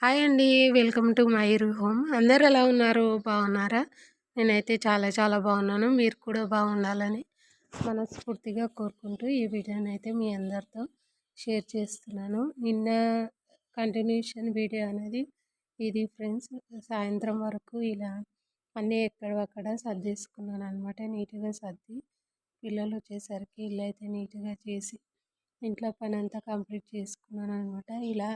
Hi అండి. Welcome to మైరు home అందరు ఎలా ఉన్నారు? బాగున్నారా? నేనైతే చాలా చాలా బాగున్నాను. మీరు కూడా బాగుండాలని మనస్ఫూర్తిగా కోరుకుంటూ ఈ వీడియోని అయితే మీ అందరితో షేర్ చేస్తున్నాను. నిన్న కంటిన్యూషన్ వీడియో అనేది ఇది ఫ్రెండ్స్ సాయంత్రం వరకు ఇలా అన్నీ ఎక్కడక్కడ సర్దేసుకున్నాను అనమాట నీట్గా సర్ది పిల్లలు వచ్చేసరికి ఇల్లు అయితే నీట్గా చేసి ఇంట్లో పని అంతా కంప్లీట్ చేసుకున్నాను అనమాట ఇలా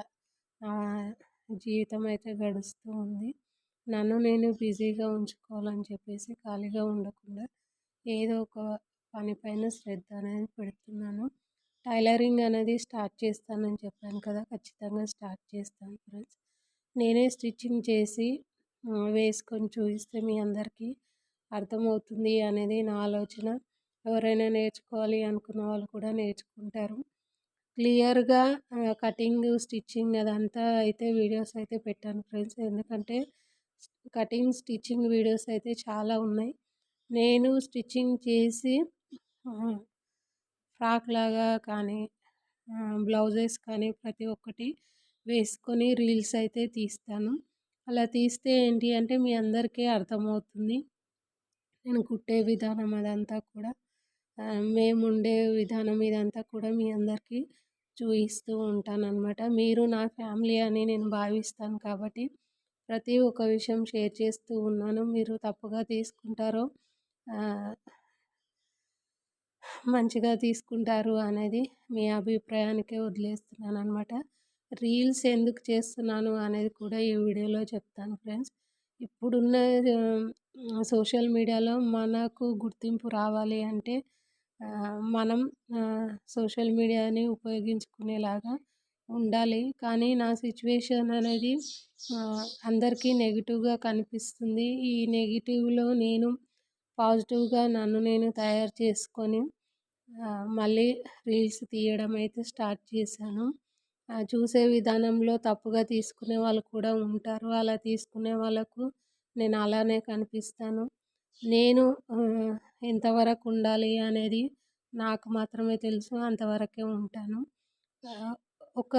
జీవితం అయితే గడుస్తూ ఉంది. నన్ను నేను బిజీగా ఉంచుకోవాలని చెప్పేసి ఖాళీగా ఉండకుండా ఏదో ఒక పనిపైన శ్రద్ధ అనేది పెడుతున్నాను. టైలరింగ్ అనేది స్టార్ట్ చేస్తానని చెప్పాను కదా! ఖచ్చితంగా స్టార్ట్ చేస్తాను ఫ్రెండ్స్. నేనే స్టిచ్చింగ్ చేసి వేసుకొని చూపిస్తే మీ అందరికీ అర్థమవుతుంది అనేది నా ఆలోచన. ఎవరైనా నేర్చుకోవాలి అనుకున్న వాళ్ళు కూడా నేర్చుకుంటారు. క్లియర్గా కటింగ్ స్టిచ్చింగ్ అదంతా అయితే వీడియోస్ అయితే పెట్టాను ఫ్రెండ్స్. ఎందుకంటే కటింగ్ స్టిచ్చింగ్ వీడియోస్ అయితే చాలా ఉన్నాయి. నేను స్టిచ్చింగ్ చేసి ఫ్రాక్ లాగా కానీ బ్లౌజెస్ కానీ ప్రతి ఒక్కటి వేసుకొని రీల్స్ అయితే తీస్తాను. అలా తీస్తే ఏంటి అంటే మీ అందరికీ అర్థమవుతుంది. నేను కుట్టే విధానం అదంతా కూడా. మేము ఉండే విధానం ఇదంతా కూడా మీ అందరికీ చూపిస్తూ ఉంటానన్నమాట. మీరు నా ఫ్యామిలీ అని నేను భావిస్తాను కాబట్టి ప్రతి ఒక్క విషయం షేర్ చేస్తూ ఉన్నాను. మీరు తప్పుగా తీసుకుంటారో మంచిగా తీసుకుంటారు అనేది మీ అభిప్రాయానికే వదిలేస్తున్నాను అనమాట రీల్స్ ఎందుకు చేస్తున్నాను అనేది కూడా ఈ వీడియోలో చెప్తాను ఫ్రెండ్స్. ఇప్పుడున్న సోషల్ మీడియాలో మనకు గుర్తింపు రావాలి అంటే మనం సోషల్ మీడియాని ఉపయోగించుకునేలాగా ఉండాలి. కానీ నా సిచ్యువేషన్ అనేది అందరికీ నెగిటివ్గా కనిపిస్తుంది. ఈ నెగిటివ్లో నేను పాజిటివ్గా నన్ను నేను తయారు చేసుకొని మళ్ళీ రీల్స్ తీయడం అయితే స్టార్ట్ చేశాను. చూసే విధానంలో తప్పుగా తీసుకునే వాళ్ళు కూడా ఉంటారు. అలా తీసుకునే వాళ్ళకు నేను అలానే కనిపిస్తాను. నేను ఎంతవరకు ఉండాలి అనేది నాకు మాత్రమే తెలుసు. అంతవరకే ఉంటాను. ఒక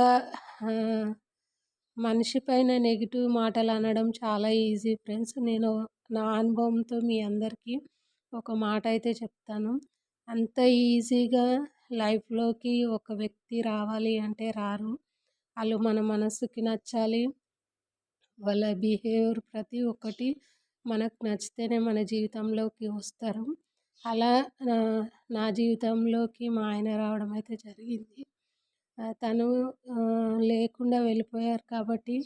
మనిషి పైన నెగిటివ్ మాటలు అనడం చాలా ఈజీ ఫ్రెండ్స్. నేను నా అనుభవంతో మీ అందరికీ ఒక మాట అయితే చెప్తాను. అంత ఈజీగా లైఫ్లోకి ఒక వ్యక్తి రావాలి అంటే రారు. వాళ్ళు మన మనసుకి నచ్చాలి. వాళ్ళ బిహేవియర్ ప్రతి ఒక్కటి మనకు నచ్చితేనే మన జీవితంలోకి వస్తారు. అలా నా జీవితంలోకి మా ఆయన రావడం అయితే జరిగింది. తను లేకుండా వెళ్ళిపోయారు కాబట్టి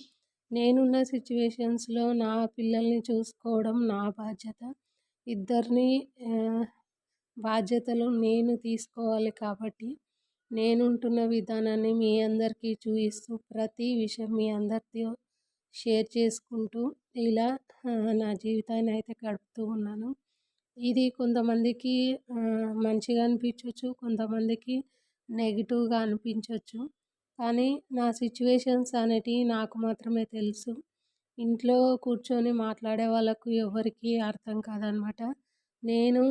నేనున్న సిచ్యువేషన్స్లో నా పిల్లల్ని చూసుకోవడం నా బాధ్యత. ఇద్దరిని బాధ్యతలు నేను తీసుకోవాలి కాబట్టి నేను ఉంటున్న విధానాన్ని మీ అందరికీ చూపిస్తూ ప్రతి విషయం మీ అందరితో షేర్ చేసుకుంటూ ఇలా నా జీవితాన్ని అయితే గడుపుతూ ఉన్నాను. ఇది కొంతమందికి మంచిగా అనిపించవచ్చు కొంతమందికి నెగిటివ్గా అనిపించవచ్చు కానీ నా సిచ్యువేషన్స్ అనేటివి నాకు మాత్రమే తెలుసు. ఇంట్లో కూర్చొని మాట్లాడే వాళ్ళకు ఎవరికి అర్థం కాదనమాట. నేను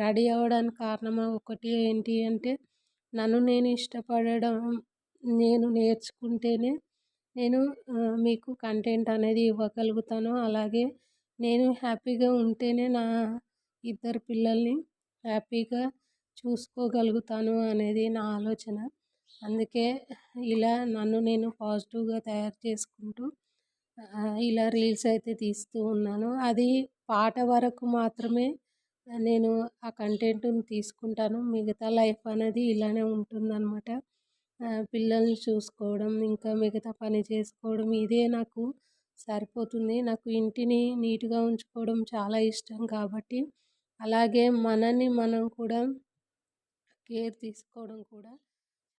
రెడీ అవ్వడానికి కారణం ఒకటి ఏంటి అంటే నన్ను నేను ఇష్టపడడం నేను నేర్చుకుంటేనే నేను మీకు కంటెంట్ అనేది ఇవ్వగలుగుతాను. అలాగే నేను హ్యాపీగా ఉంటేనే నా ఇద్దరు పిల్లల్ని హ్యాపీగా చూసుకోగలుగుతాను అనేది నా ఆలోచన. అందుకే ఇలా నన్ను నేను పాజిటివ్గా తయారు చేసుకుంటూ ఇలా రీల్స్ అయితే తీస్తూ ఉన్నాను. అది పాట వరకు మాత్రమే నేను ఆ కంటెంట్ని తీసుకుంటాను. మిగతా లైఫ్ అనేది ఇలానే ఉంటుందన్నమాట. పిల్లల్ని చూసుకోవడం ఇంకా మిగతా పని చేసుకోవడం ఇదే నాకు సరిపోతుంది. నాకు ఇంటిని నీట్గా ఉంచుకోవడం చాలా ఇష్టం కాబట్టి అలాగే మనని మనం కూడా కేర్ తీసుకోవడం కూడా